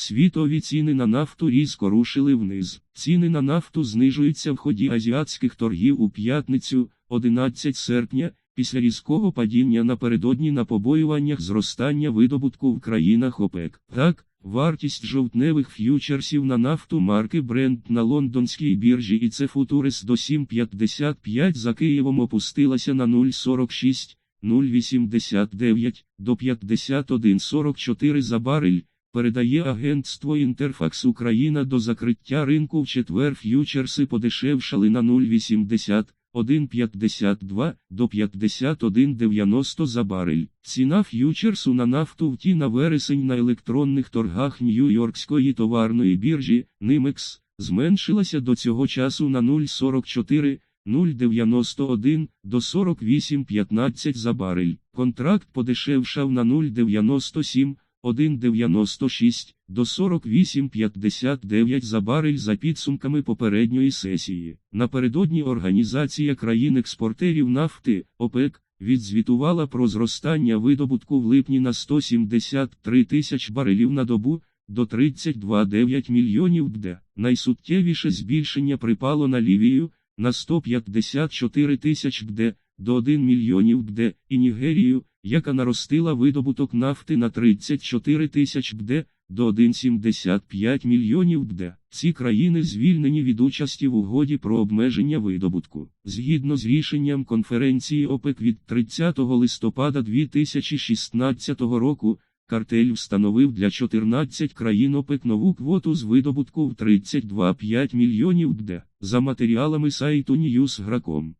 Світові ціни на нафту різко рушили вниз. Ціни на нафту знижуються в ході азіатських торгів у п'ятницю, 11 серпня, після різкого падіння напередодні на побоюваннях зростання видобутку в країнах ОПЕК. Так, вартість жовтневих ф'ючерсів на нафту марки Brent на лондонській біржі і це футурис до 7,55 за Києвом опустилася на 0,46. 0,89 до 51,44 за барель, передає агентство Інтерфакс Україна до закриття ринку в четвер ф'ючерси подешевшали на 0,80, 1,52 до 51,90 за барель. Ціна ф'ючерсу на нафту в ті на вересень на електронних торгах Нью-Йоркської товарної біржі, NYMEX, зменшилася до цього часу на 0,44, 0,91 до 48,15 за барель. Контракт подешевшав на 0,97, 1,96 до 48,59 за барель за підсумками попередньої сесії. Напередодні Організація країн-експортерів нафти ОПЕК відзвітувала про зростання видобутку в липні на 173 тисяч барелів на добу до 32,9 мільйонів бд. Найсуттєвіше збільшення припало на Лівію на 154 тисяч бд до 1 мільйонів бд і Нігерію, яка наростила видобуток нафти на 34 тисяч бд до 1,75 мільйонів бд. Ці країни звільнені від участі в угоді про обмеження видобутку. Згідно з рішенням конференції ОПЕК від 30 листопада 2016 року, Картель встановив для 14 країн ОПЕК нову квоту з видобутку в 32,5 мільйонів бд. За матеріалами сайту Newsgracom.